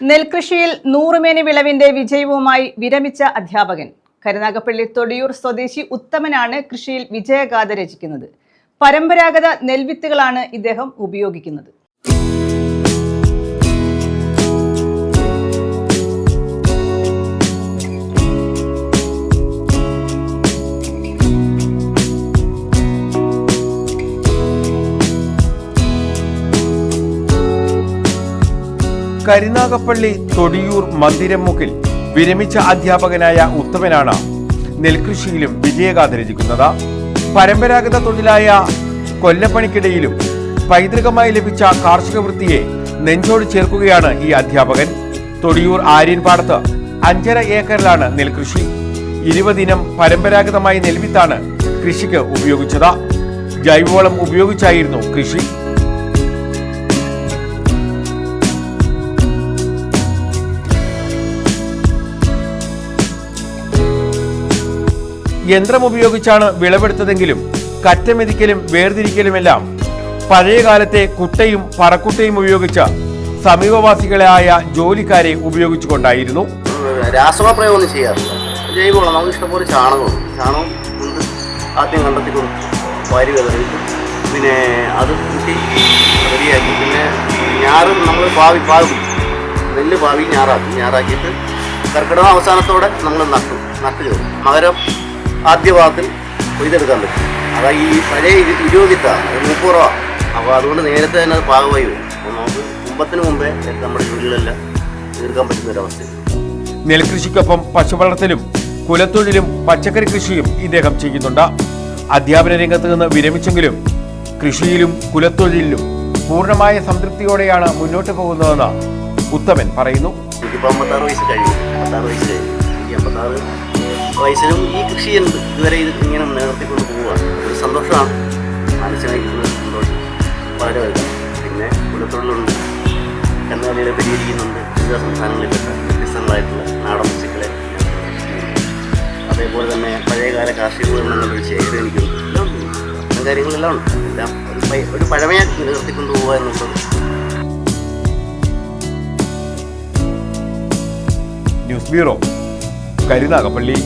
നെൽകൃഷിയിൽ നൂറുമേനി വിളവിന്റെ വിജയവുമായി വിരമിച്ച അധ്യാപകൻ. കരുനാഗപ്പള്ളി തൊടിയൂർ സ്വദേശി ഉത്തമനാണ് കൃഷിയിൽ വിജയഗാഥ രചിക്കുന്നത്. പരമ്പരാഗത നെൽവിത്തുകളാണ് ഇദ്ദേഹം ഉപയോഗിക്കുന്നത്. കരുനാഗപ്പള്ളി തൊടിയൂർ മന്ദിരമുക്കിൽ വിരമിച്ച അധ്യാപകനായ ഉത്തമനാണ് നെൽകൃഷിയിലും വിജയഗാഥ രചിക്കുന്നത് പരമ്പരാഗത തൊഴിലായ കൊല്ലപ്പണിക്കിടയിലും പൈതൃകമായി ലഭിച്ച കാർഷിക വൃത്തിയെ നെഞ്ചോട് ചേർക്കുകയാണ് ഈ അധ്യാപകൻ. തൊടിയൂർ ആര്യൻപാടത്ത് അഞ്ചര ഏക്കറിലാണ് നെൽകൃഷി. ഇരുപതിനം പരമ്പരാഗതമായി നെൽവിത്താണ് കൃഷിക്ക് ഉപയോഗിച്ചത്. ജൈവവളം ഉപയോഗിച്ചായിരുന്നു കൃഷി. യന്ത്രം ഉപയോഗിച്ചാണ് വിളവെടുത്തതെങ്കിലും കറ്റമെതിക്കലും വേർതിരിക്കലുമെല്ലാം പഴയകാലത്തെ കുട്ടയും പറക്കുട്ടയും ഉപയോഗിച്ച് സമീപവാസികളായ ജോലിക്കാരെ ഉപയോഗിച്ചുകൊണ്ടായിരുന്നു. രാസവളപ്രയോഗം ഒന്നും ചെയ്യാറില്ല. ജൈവവളം നമുക്ക് ഇഷ്ടംപോലെ ചാണകവും ചാണകം ആദ്യം കണ്ടെത്തി കൊടുക്കും വാരി വിതറിയിട്ട് പിന്നെ അത് കൂട്ടി റെഡിയാക്കി. പിന്നെ ഞാറും നമ്മൾ പാവി പാവി നെല്ല് പാവി ഞാറാക്കി. ഞാറാക്കിയിട്ട് കർക്കിടക അവസാനത്തോടെ നമ്മൾ നട്ടു നട്ട് കയറും മകരം ആദ്യ ഭാഗത്തിൽ കൊയ്തെടുക്കാൻ പറ്റും. അതാ ഈ പഴയ ഇരുപതിത്താണ് അത് മുപ്പത് രൂപ അപ്പോൾ അതുകൊണ്ട് നേരത്തെ തന്നെ അത് പാകമായി വരും. അപ്പോൾ നമുക്ക് കുമ്പത്തിന് മുമ്പേ നമ്മുടെ ജോലികളെല്ലാം തീർക്കാൻ പറ്റുന്ന ഒരവസ്ഥ നെൽകൃഷിക്കൊപ്പം പശുവളർത്തലും കുലത്തൊഴിലും പച്ചക്കറി കൃഷിയും ഇദ്ദേഹം ചെയ്യുന്നുണ്ട്. അധ്യാപന രംഗത്ത് നിന്ന് വിരമിച്ചെങ്കിലും കൃഷിയിലും കുലത്തൊഴിലിലും പൂർണമായ സംതൃപ്തിയോടെയാണ് മുന്നോട്ട് പോകുന്നതെന്ന് ഉത്തമൻ പറയുന്നു. എനിക്കിപ്പോൾ അമ്പത്താറ് വയസ്സ് കഴിഞ്ഞു. അമ്പത്താറ് വയസ്സ് കഴിഞ്ഞു. എനിക്ക് അമ്പത്താറ് വയസ്സിലും ഈ കൃഷി ചെയ്യുന്നത് ഇതുവരെ ഇത് ഇങ്ങനെ നിലനിർത്തിക്കൊണ്ട് പോവുകയാണ് ഒരു സന്തോഷമാണ്. മാനസികമായിട്ടുള്ള സന്തോഷം. വളരെ വലുത് പിന്നെ കുലത്തൊഴിലുണ്ട്. കന്നുകാലികളെ പരിഹരിക്കുന്നുണ്ട് വിവിധ സംസ്ഥാനങ്ങളിൽപ്പെട്ട വ്യത്യസ്തങ്ങളായിട്ടുള്ള നാടൻ പശുക്കളെ അതേപോലെ തന്നെ പഴയകാല കാർഷിക ഉപകരണങ്ങളുടെ ശേഖരം എനിക്കുണ്ട്. എല്ലാം ഉണ്ട് കാര്യങ്ങളെല്ലാം ഉണ്ട്. എല്ലാം ഒരു ഒരു പഴമയെ നിലനിർത്തിക്കൊണ്ട് പോവുക എന്നുള്ളത് ന്യൂസ് ബ്യൂറോ കരുനാഗപ്പള്ളി.